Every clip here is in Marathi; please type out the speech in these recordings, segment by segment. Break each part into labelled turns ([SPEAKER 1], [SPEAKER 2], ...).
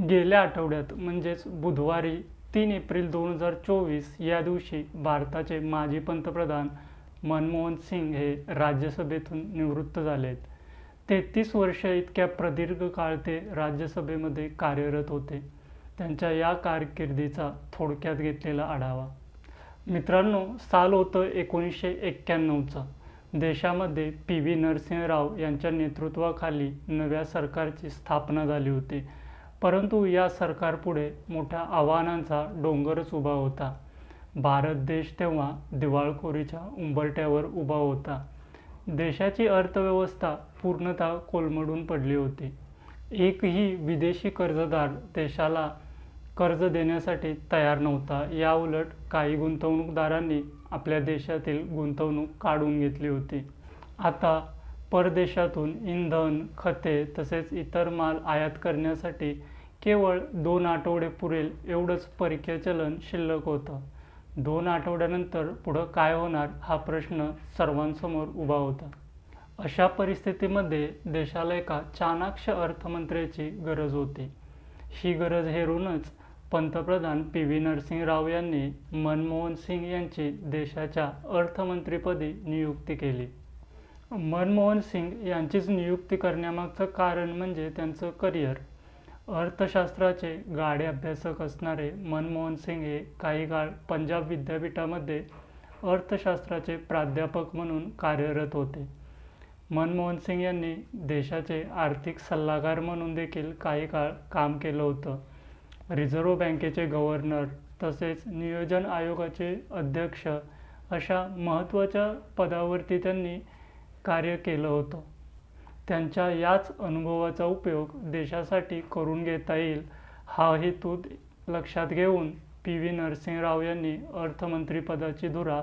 [SPEAKER 1] गेल्या आठवड्यात म्हणजेच बुधवारी तीन एप्रिल दोन हजार चोवीस या दिवशी भारताचे माजी पंतप्रधान मनमोहन सिंग हे राज्यसभेतून निवृत्त झाले आहेत तेहतीस वर्ष इतक्या प्रदीर्घ काळ ते राज्यसभेमध्ये कार्यरत होते. त्यांच्या या कारकिर्दीचा थोडक्यात घेतलेला आढावा. मित्रांनो साल होतं एकोणीसशे एक्क्याण्णवचं. देशामध्ये पी व्ही नरसिंहराव यांच्या नेतृत्वाखाली नव्या सरकारची स्थापना झाली होती. परंतु या सरकारपुढे मोठ्या आव्हानांचा डोंगरच उभा होता. भारत देश तेव्हा दिवाळखोरीच्या उंबरट्यावर उभा होता. देशाची अर्थव्यवस्था पूर्णतः कोलमडून पडली होती. एकही विदेशी कर्जदार देशाला कर्ज देण्यासाठी तयार नव्हता. याउलट काही गुंतवणूकदारांनी आपल्या देशातील गुंतवणूक काढून घेतली होती. आता परदेशातून इंधन खते तसेच इतर माल आयात करण्यासाठी केवळ दोन आठवडे पुरेल एवढंच परकीय चलन शिल्लक होतं. दोन आठवड्यानंतर पुढं काय होणार हा प्रश्न सर्वांसमोर उभा होता. अशा परिस्थितीमध्ये देशाला एका चाणाक्ष अर्थमंत्र्याची गरज होती. ही गरज हेरूनच पंतप्रधान पी व्ही नरसिंहराव यांनी मनमोहन सिंग यांची देशाच्या अर्थमंत्रीपदी नियुक्ती केली. मनमोहन सिंग यांचीच नियुक्ती करण्यामागचं कारण म्हणजे त्यांचं करिअर. अर्थशास्त्राचे गाडे अभ्यासक असणारे मनमोहन सिंग हे काही काळ पंजाब विद्यापीठामध्ये अर्थशास्त्राचे प्राध्यापक म्हणून कार्यरत होते. मनमोहन सिंग यांनी देशाचे आर्थिक सल्लागार म्हणून देखील काही काळ काम केलं होतं. रिझर्व्ह बँकेचे गव्हर्नर तसेच नियोजन आयोगाचे अध्यक्ष अशा महत्त्वाच्या पदावरती त्यांनी कार्य केलं होतं. त्यांच्या याच अनुभवाचा उपयोग देशासाठी करून घेता येईल हा हेतू लक्षात घेऊन पी व्ही नरसिंहराव यांनी अर्थमंत्रीपदाची धुरा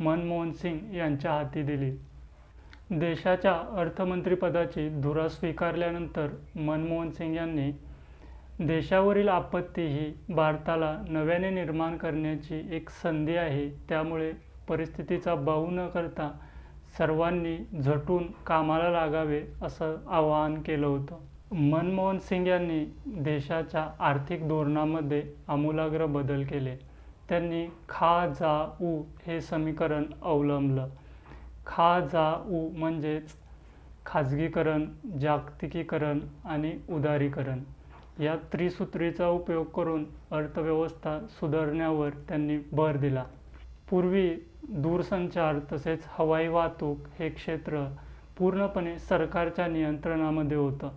[SPEAKER 1] मनमोहन सिंग यांच्या हाती दिली. देशाच्या अर्थमंत्रीपदाची धुरा स्वीकारल्यानंतर मनमोहन सिंग यांनी देशावरील आपत्ती ही भारताला नव्याने निर्माण करण्याची एक संधी आहे त्यामुळे परिस्थितीचा बाऊ न करता सर्वांनी झटून कामाला लागावे असं आवाहन केलं होतं. मनमोहन सिंग यांनी देशाच्या आर्थिक धोरणामध्ये आमूलाग्र बदल केले. त्यांनी खा जा ऊ हे समीकरण अवलंबलं. खा जा ऊ म्हणजेच खाजगीकरण जागतिकीकरण आणि उदारीकरण. या त्रिसूत्रीचा उपयोग करून अर्थव्यवस्था सुधारण्यावर त्यांनी भर दिला. पूर्वी दूरसंचार तसेच हवाई वाहतूक हे क्षेत्र पूर्णपणे सरकारच्या नियंत्रणामध्ये होतं.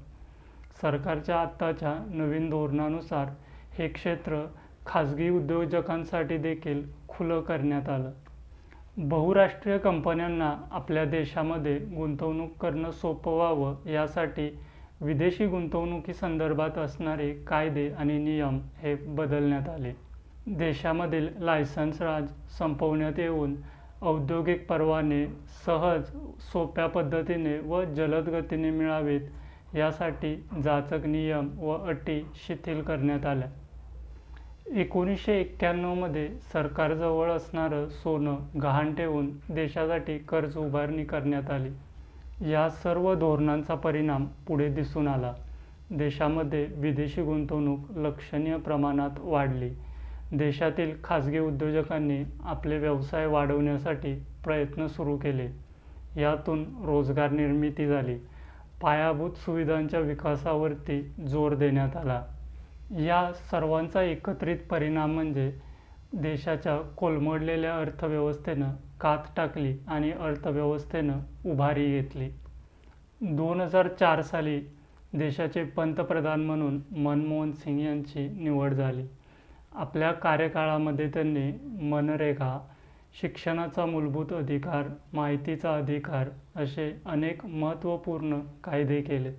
[SPEAKER 1] सरकारच्या आत्ताच्या नवीन धोरणानुसार हे क्षेत्र खाजगी उद्योजकांसाठी देखील खुलं करण्यात आलं. बहुराष्ट्रीय कंपन्यांना आपल्या देशामध्ये गुंतवणूक करणं सोपं व्हावं यासाठी विदेशी गुंतवणुकीसंदर्भात असणारे कायदे आणि नियम हे बदलण्यात आले. देशामधील लायसन्स राज संपवण्यात येऊन औद्योगिक परवाने सहज सोप्या पद्धतीने व जलद गतीने मिळावेत यासाठी जाचक नियम व अटी शिथिल करण्यात आल्या. एकोणीसशे एक्क्याण्णवमध्ये सरकारजवळ असणारं सोनं गहाण ठेवून देशासाठी कर्ज उभारणी करण्यात आली. या सर्व धोरणांचा परिणाम पुढे दिसून आला. देशामध्ये विदेशी गुंतवणूक लक्षणीय प्रमाणात वाढली. देशातील खाजगी उद्योजकांनी आपले व्यवसाय वाढवण्यासाठी प्रयत्न सुरू केले. यातून रोजगार निर्मिती झाली. पायाभूत सुविधांच्या विकासावरती जोर देण्यात आला. या सर्वांचा एकत्रित परिणाम म्हणजे देशाच्या कोलमडलेल्या अर्थव्यवस्थेनं कात टाकली आणि अर्थव्यवस्थेनं उभारी घेतली. दोन हजार चार साली देशाचे पंतप्रधान म्हणून मनमोहन सिंग यांची निवड झाली. आपल्या कार्यकाळामध्ये त्यांनी मनरेगा शिक्षणाचा मूलभूत अधिकार माहितीचा अधिकार असे अनेक महत्त्वपूर्ण कायदे केले.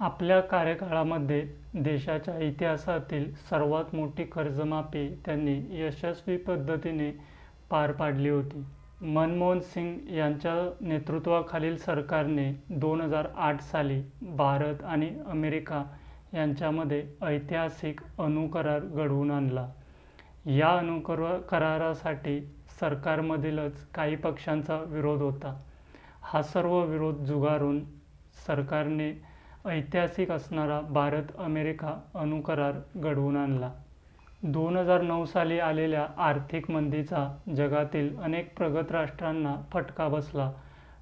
[SPEAKER 1] आपल्या कार्यकाळामध्ये देशाच्या इतिहासातील सर्वात मोठी कर्जमाफी त्यांनी यशस्वी पद्धतीने पार पाडली होती. मनमोहन सिंग यांच्या नेतृत्वाखालील सरकारने दोन हजार आठ साली भारत आणि अमेरिका यांच्यामध्ये ऐतिहासिक अणुकरार घडवून आणला. या अणुकर करारासाठी सरकारमधीलच काही पक्षांचा विरोध होता. हा सर्व विरोध जुगारून सरकारने ऐतिहासिक असणारा भारत अमेरिका अणुकरार घडवून आणला. दोन हजार नऊ साली आलेल्या आर्थिक मंदीचा जगातील अनेक प्रगत राष्ट्रांना फटका बसला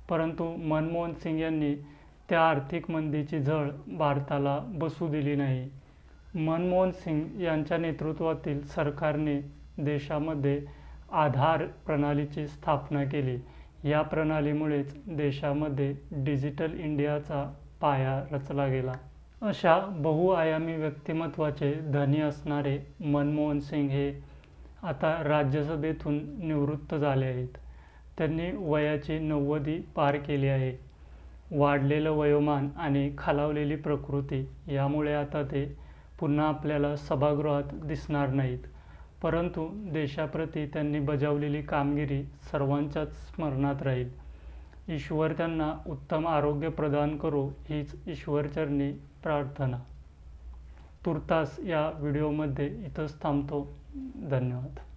[SPEAKER 1] परंतु मनमोहन सिंग यांनी त्या आर्थिक मंदीची झळ भारताला बसू दिली नाही. मनमोहन सिंग यांच्या नेतृत्वातील सरकारने देशामध्ये आधार प्रणालीची स्थापना केली. या प्रणालीमुळेच देशामध्ये डिजिटल इंडियाचा पाया रचला गेला. अशा बहुआयामी व्यक्तिमत्वाचे धनी असणारे मनमोहन सिंग हे आता राज्यसभेतून निवृत्त झाले आहेत. त्यांनी वयाची नव्वदी पार केली आहे. वाढलेलं वयोमान आणि खालावलेली प्रकृती यामुळे आता ते पुन्हा आपल्याला सभागृहात दिसणार नाहीत. परंतु देशाप्रती त्यांनी बजावलेली कामगिरी सर्वांच्याच स्मरणात राहील. ईश्वर त्यांना उत्तम आरोग्य प्रदान करो हीच ईश्वरचरणी प्रार्थना. तुर्तास या व्हिडिओमध्ये इथंच थांबतो. धन्यवाद.